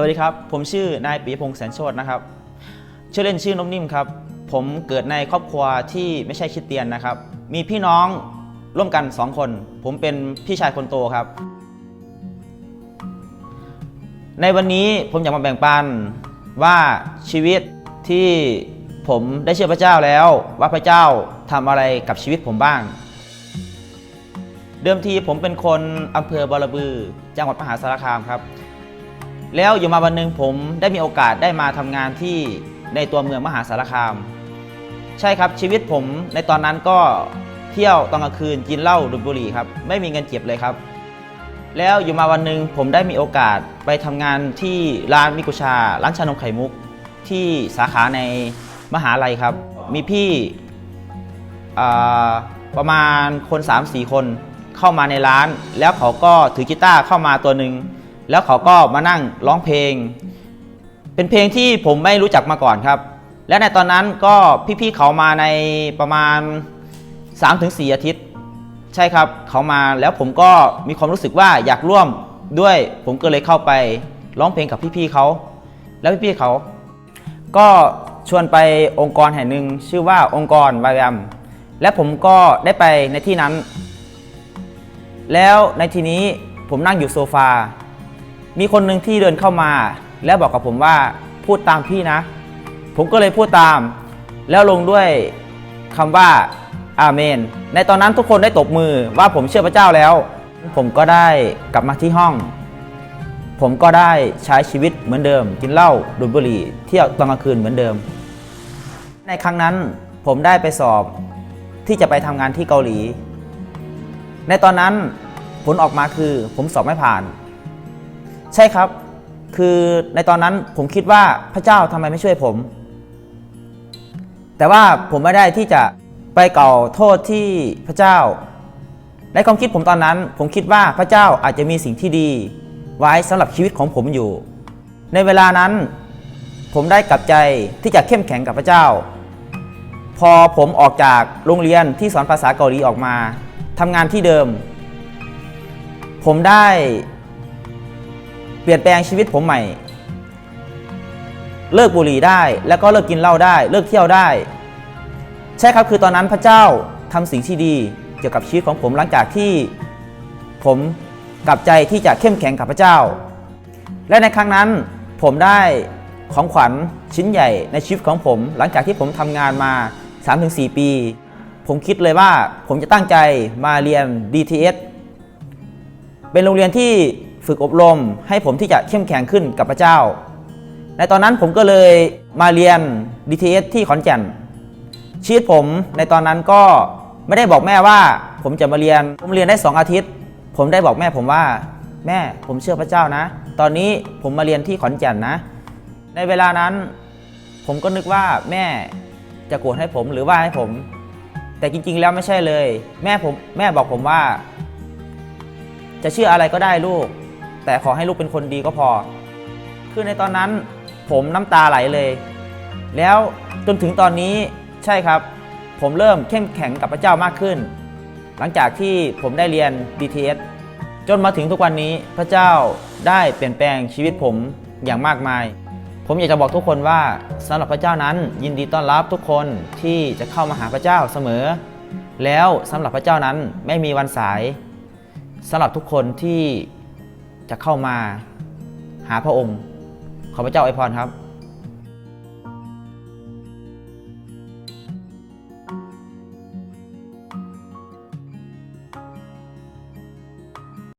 วัสดีครับ ผมชื่อนายปีพงษ์แสนโชตนะครับ ชื่อเล่นชื่อนมนิ่มครับ ผมเกิดในครอบครัวที่ไม่ใช่คริดเตียนนะครับ มีพี่น้องร่วมกันสองคน ผมเป็นพี่ชายคนโตครับ ในวันนี้ผมอยากมาแบ่งปันว่าชีวิตที่ผมได้เชื่อพระเจ้าแล้ว ว่าพระเจ้าทำอะไรกับชีวิตผมบ้าง เดิมทีผมเป็นคนอำเภอบอระบือ จังหวัดมหาสารคามครับ แล้วอยู่มาวันหนึ่งผมได้มีโอกาสได้มาทำงานที่ในตัวเมืองมหาสารคาม ใช่ครับชีวิตผมในตอนนั้นก็เที่ยวตอนกลางคืนกินเหล้าดูดบุหรี่ครับไม่มีเงินเก็บเลยครับ แล้วอยู่มาวันหนึ่งผมได้มีโอกาสไปทำงานที่ร้านมิกุชา ร้านชานมไข่มุก ที่สาขาในมหาลัยครับ มีพี่ประมาณคน 3-4 คนเข้ามาในร้าน แล้วเขาก็ถือกีตาร์เข้ามาตัวหนึ่ง แล้วเขาก็มานั่งร้องเพลง เป็นเพลงที่ผมไม่รู้จักมาก่อนครับ และในตอนนั้นก็พี่ๆเขามาในประมาณ 3-4 อาทิตย์ ใช่ครับ เขามาแล้วผมก็มีความรู้สึกว่าอยากร่วมด้วยผมก็เลยเข้าไปร้องเพลงกับพี่ๆเขา แล้วพี่ๆเขา ก็ชวนไปองค์กรแห่งหนึ่งชื่อว่าองค์กรวายมและผมก็ได้ไปในที่นั้น แล้วในทีนี้ผมนั่งอยู่โซฟา มีคนหนึ่งที่เดินเข้ามา แล้วบอกกับผมว่าพูดตามพี่นะ ผมก็เลยพูดตาม แล้วลงด้วยคำว่าอาเมน ในตอนนั้นทุกคนได้ตบมือว่าผมเชื่อพระเจ้าแล้ว ผมก็ได้กลับมาที่ห้อง ผมก็ได้ใช้ชีวิตเหมือนเดิม กินเหล้าดูดบุหรี่เที่ยวตอนกลางคืนเหมือนเดิม ในครั้งนั้นผมได้ไปสอบที่จะไปทำงานที่เกาหลี ในตอนนั้นผลออกมาคือผมสอบไม่ผ่าน ใช่ครับ คือในตอนนั้นผมคิดว่าพระเจ้าทำไมไม่ช่วยผม แต่ว่าผมไม่ได้ที่จะไปเก่าโทษที่พระเจ้า ในความคิดผมตอนนั้น ผมคิดว่าพระเจ้าอาจจะมีสิ่งที่ดี ไว้สำหรับชีวิตของผมอยู่ ในเวลานั้น ผมได้กลับใจที่จะเข้มแข็งกับพระเจ้า พอผมออกจากโรงเรียนที่สอนภาษาเกาหลีออกมาทำงานที่เดิม ผมได้ เปลี่ยนแปลงชีวิตผมใหม่ เลิกบุหรี่ได้ แล้วก็เลิกกินเหล้าได้ เลิกเที่ยวได้ ใช่ครับคือตอนนั้นพระเจ้าทำสิ่งที่ดี เกี่ยวกับชีวิตของผมหลังจากที่ผมกลับใจที่จะเข้มแข็งกับพระเจ้า และในครั้งนั้นผมได้ของขวัญชิ้นใหญ่ในชีวิตของผม หลังจากที่ผมทำงานมา 3-4 ปี ผมคิดเลยว่าผมจะตั้งใจมาเรียน DTS เป็นโรงเรียนที่ ฝึกอบรม ให้ผมที่จะเข้มแข็งขึ้นกับพระเจ้า ในตอนนั้นผมก็เลยมาเรียน DTS ที่ขอนแก่น ชีวิตผมในตอนนั้นก็ไม่ได้บอกแม่ว่า ผมจะมาเรียน ผมเรียนได้ 2 อาทิตย์ ผมได้บอกแม่ผมว่า แม่ผมเชื่อพระเจ้านะ ตอนนี้ผมมาเรียนที่ขอนแก่นนะ ในเวลานั้น ผมก็นึกว่าแม่จะโกรธให้ผมหรือว่าให้ผม แต่จริง ๆ แล้วไม่ใช่เลย แม่ผมแม่บอกผมว่า จะเชื่ออะไรก็ได้ลูก แต่ขอให้ลูกเป็นคนดีก็พอ คือในตอนนั้นผมน้ำตาไหลเลย แล้วจนถึงตอนนี้ใช่ครับ ผมเริ่มเข้มแข็งกับพระเจ้ามากขึ้น หลังจากที่ผมได้เรียน BTS จนมาถึงทุกวันนี้พระเจ้าได้เปลี่ยนแปลงชีวิตผมอย่างมากมาย ผมอยากจะบอกทุกคนว่าสำหรับพระเจ้านั้นยินดีต้อนรับทุกคนที่จะเข้ามาหาพระเจ้าเสมอ แล้วสำหรับพระเจ้านั้นไม่มีวันสายสำหรับทุกคนที่ จะเข้ามาหาพระองค์ ขอพระเจ้าอวยพรครับ